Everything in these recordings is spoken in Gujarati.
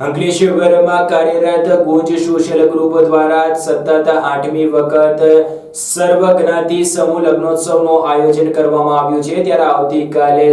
અંકલેશ્વરમાં કાર્યરત ગુંજ સોશિયલ ગ્રુપ દ્વારા સતત આઠમી વખત સર્વજ્ઞાતિ સમૂહ લગ્નોત્સવનું આયોજન કરવામાં આવ્યું છે. ત્યારે આવતીકાલે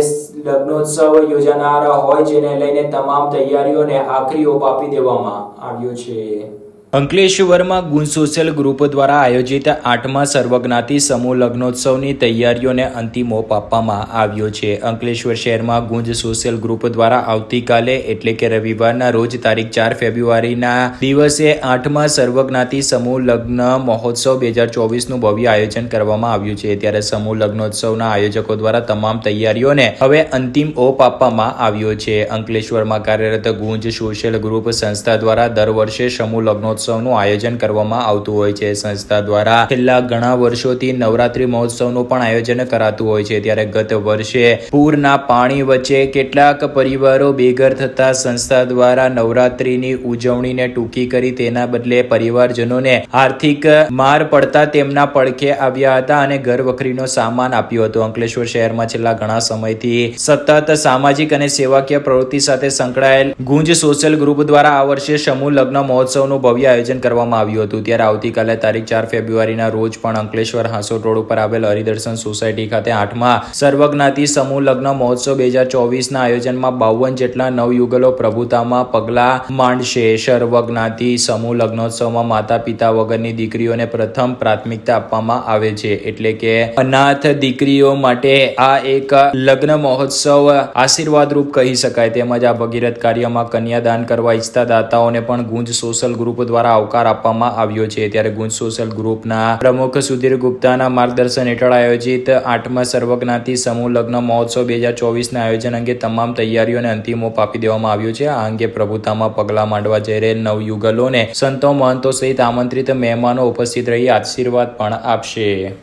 લગ્નોત્સવ યોજાનાર હોય, જેને લઈને તમામ તૈયારીઓને આખરી ઓપ આપી દેવામાં આવ્યો છે. અંકલેશ્વરમાં ગુંજ સોશિયલ ગ્રુપ દ્વારા આયોજિત આઠમા સર્વજ્ઞાતિ સમૂહ લગ્નોત્સવની તૈયારીઓને અંતિમ ઓપ આપવામાં આવ્યો છે. અંકલેશ્વર શહેરમાં ગુંજ સોશિયલ ગ્રુપ દ્વારા આવતીકાલે, એટલે કે રવિવારના રોજ તારીખ ચાર ફેબ્રુઆરીના દિવસે આઠમા સર્વજ્ઞાતિ સમૂહ લગ્ન મહોત્સવ બે હજાર ચોવીસનું ભવ્ય આયોજન કરવામાં આવ્યું છે. ત્યારે સમૂહ લગ્નોત્સવના આયોજકો દ્વારા તમામ તૈયારીઓને હવે અંતિમ ઓપ આપવામાં આવ્યો છે. અંકલેશ્વરમાં કાર્યરત ગુંજ સોશિયલ ગ્રુપ સંસ્થા દ્વારા દર વર્ષે સમૂહ લગ્નોત્સવનું આયોજન કરવામાં આવતું હોય છે. સંસ્થા દ્વારા છેલ્લા ઘણા વર્ષોથી નવરાત્રી મહોત્સવનું પણ આયોજન કરાતું હોય છે. ત્યારે ગત વર્ષે પૂરના પાણી વચ્ચે કેટલાક પરિવારો બેઘર થતા સંસ્થા દ્વારા નવરાત્રીની ઉજવણીને ટૂંકી કરી તેના બદલે પરિવારજનોને આર્થિક માર પડતા તેમના પડખે આવ્યા હતા અને ઘર વખરીનો સામાન આપ્યો હતો. અંકલેશ્વર શહેરમાં છેલ્લા ઘણા સમયથી સતત સામાજિક અને સેવાકીય પ્રવૃત્તિ સાથે સંકળાયેલ ગુંજ સોશિયલ ગ્રુપ દ્વારા આ વર્ષે સમૂહ લગ્ન મહોત્સવનું ભવ્ય આયોજન કરવામાં આવ્યું હતું. ત્યારે આવતીકાલે તારીખ ચાર ફેબ્રુઆરીના રોજ પણ અંકલેશ્વર હાંસોટ ઉપર આવેલ હરિદર્શન સોસાયટી ખાતે આઠમા સર્વજ્ઞાતિ સમૂહ લગ્ન મહોત્સવ બે હજાર ચોવીસના આયોજનમાં બાવન જેટલા નવયુગલો પ્રભુતામાં પગલા માંડશે. સર્વજ્ઞાતિ સમૂહ લગ્નોત્સવમાં માતા પિતા વગરની દીકરીઓને પ્રથમ પ્રાથમિકતા આપવામાં આવે છે. એટલે કે અનાથ દીકરીઓ માટે આ એક લગ્ન મહોત્સવ આશીર્વાદરૂપ કહી શકાય. તેમજ આ ભગીરથ કાર્યમાં કન્યાદાન કરવા ઈચ્છતા દાતાઓને પણ ગુંજ સોશિયલ ગ્રુપ દ્વારા આવકાર આપવામાં આવ્યો છે. ત્યારે ગુંજ સોશિયલ ગ્રુપના પ્રમુખ સુધીર ગુપ્તાના માર્ગદર્શન હેઠળ આયોજિત આઠમા સર્વજ્ઞાતિ સમૂહ લગ્ન મહોત્સવ બે હજાર ચોવીસના આયોજન અંગે તમામ તૈયારીઓને અંતિમ ઓપ આપી દેવામાં આવ્યો છે. આ અંગે પ્રભુતામાં પગલાં માંડવા જઈ રહેલ નવયુગલોને સંતો મહંતો સહિત આમંત્રિત મહેમાનો ઉપસ્થિત રહી આશીર્વાદ પણ આપશે.